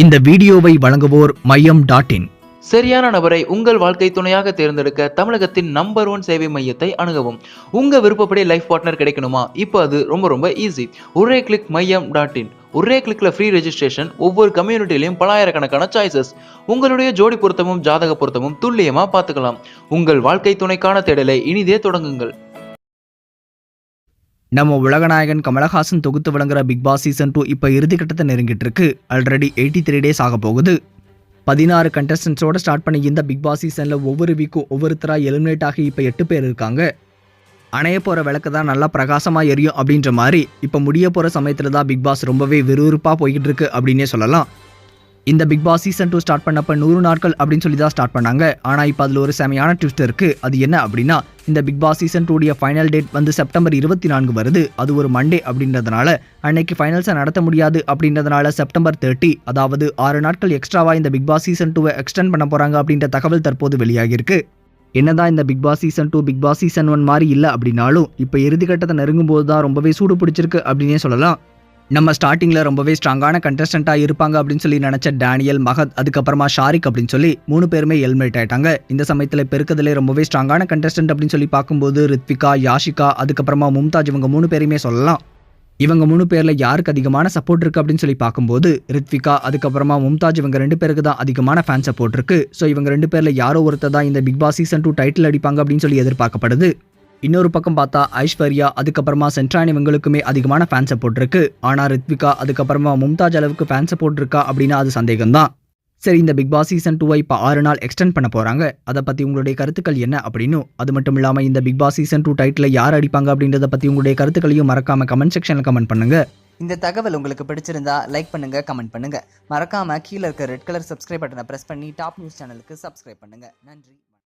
இந்த வீடியோவை வழங்குவோர் மையம் டாட் இன். சரியான நபரை உங்கள் வாழ்க்கை துணையாக தேர்ந்தெடுக்க தமிழகத்தின் நம்பர் ஒன் சேவை மையத்தை அணுகவும். உங்க விருப்பப்படி லைஃப் பார்ட்னர் கிடைக்கணுமா? இப்போ அது ரொம்ப ரொம்ப ஈஸி ஒரே கிளிக் மையம் டாட் இன். ஒரே கிளிக்ல ஃப்ரீ ரெஜிஸ்ட்ரேஷன் ஒவ்வொரு கம்யூனிட்டிலையும் பலாயிரக்கணக்கான சாய்ஸஸ் உங்களுடைய ஜோடி பொருத்தமும் ஜாதக பொருத்தமும் துல்லியமா பார்த்துக்கலாம். உங்கள் வாழ்க்கை துணைக்கான தேடலை இனிதே தொடங்குங்கள். நம்ம உலகநாயகன் கமலஹாசன் தொகுத்து வழங்குற பிக் பாஸ் சீசன் டூ இப்போ இறுதிக்கட்டத்தை நெருங்கிட்டு இருக்கு. ஆல்ரெடி எயிட்டி த்ரீ டேஸ் ஆக போகுது. பதினாறு கண்டஸ்டன்ஸோட ஸ்டார்ட் பண்ணி இந்த பிக் பாஸ் சீசனில் ஒவ்வொரு வீக்கும் ஒவ்வொருத்தராக எலிமினேட் ஆகி இப்போ எட்டு பேர் இருக்காங்க. அணைய போகிற விளக்கு தான் நல்லா பிரகாசமாக எரியும் அப்படின்ற மாதிரி இப்போ முடிய போகிற சமயத்தில் தான் பிக் பாஸ் ரொம்பவே விறுவிறுப்பாக போய்கிட்டு இருக்கு அப்படின்னே சொல்லலாம். இந்த big boss season two start பண்ணப்ப நூறு நாட்கள் அப்படின்னு சொல்லி தான் ஸ்டார்ட் பண்ணாங்க. ஆனால் இப்போ அதில் ஒரு செமையான ட்விஸ்ட் இருக்குது அது என்ன அப்படின்னா இந்த பிக் பாஸ் சீசன் டூடைய ஃபைனல் டேட் வந்து செப்டம்பர் இருபத்தி நான்கு வருது. அது ஒரு மண்டே அப்படின்றதுனால அன்னைக்கு ஃபைனல்ஸை நடத்த முடியாது அப்படின்றதுனால செப்டம்பர் தேர்ட்டி அதாவது ஆறு நாட்கள் எக்ஸ்ட்ராவாக இந்த பிக் பாஸ் சீசன் டூவை எக்ஸ்டெண்ட் பண்ண போகிறாங்க அப்படின்ற தகவல் தற்போது வெளியாகியிருக்கு. என்னதான் இந்த big boss season two big boss season one மாதிரி இல்லை அப்படின்னாலும் இப்போ இறுதிக்கட்டத்தை நெருங்கும் போது தான் ரொம்பவே சூடு பிடிச்சிருக்கு அப்படின்னே சொல்லலாம். நம்ம ஸ்டார்டிங்கில் ரொம்பவே ஸ்ட்ராங்கான கண்டஸ்டண்ட்டாக இருப்பாங்க அப்படின்னு சொல்லி நினச்ச டேனியல் மகத் அதுக்கப்புறமா ஷாரிக் அப்படின்னு சொல்லி மூணு பேருமே எல்மெட் ஆயிட்டாங்க. இந்த சமயத்தில் பெருக்கதிலே ரொம்பவே ஸ்ட்ராங்கான கண்டஸ்டன்ட் அப்படின்னு சொல்லி பார்க்கும்போது ரித்விகா யாஷிகா அதுக்கப்புறமா மும்தாஜ் இவங்க மூணு பேருமே சொல்லலாம். இவங்க மூணு பேரில் யாருக்கு அதிகமான சப்போர்ட் இருக்குது அப்படின்னு சொல்லி பார்க்கும்போது ரித்விகா அதுக்கப்புறமா மும்தாஜ் இவங்க ரெண்டு பேருக்கு தான் அதிகமான ஃபேன் சப்போர்ட் இருக்கு. ஸோ இவங்க ரெண்டு பேரில் யாரோ ஒருத்தர் தான் இந்த big boss season two title அடிப்பாங்க அப்படின்னு சொல்லி எதிர்பார்க்கப்படுது. இன்னொரு பக்கம் பார்த்தா ஐஸ்வர்யா அதுக்கப்புறமா சென்ட்ரான் இவங்களுக்குமே அதிகமான ஃபேன் போட்டிருக்கு ஆனால் ரித்விகா அதுக்கப்புறமா மும்தாஜ் அளவுக்கு ஃபேன்ஸை சப்போர்ட் இருக்கா அப்படின்னா அது சந்தேகம்தான். சரி இந்த பிக் பாஸ் சீசன் டூவை இப்போ ஆறு நாள் எக்ஸ்டெண்ட் பண்ண போகிறாங்க அதை பற்றி உங்களுடைய கருத்துக்கள் என்ன அப்படின்னும் அது மட்டும் இல்லாமல் இந்த big boss season two title யார் அடிப்பாங்க அப்படின்றத பற்றி உங்களுடைய கருத்துக்களையும் மறக்காமல் கமெண்ட் செக்ஷனில் கமெண்ட் பண்ணுங்க. இந்த தகவல் உங்களுக்கு பிடிச்சிருந்தா லைக் பண்ணுங்க கமெண்ட் பண்ணுங்க. மறக்காம கீழே இருக்க ரெட் கலர் சப்ஸ்கிரைப் பட்டனை பிரஸ் பண்ணி டாப் நியூஸ் சேனலுக்கு சப்ஸ்கிரைப் பண்ணுங்க. நன்றி.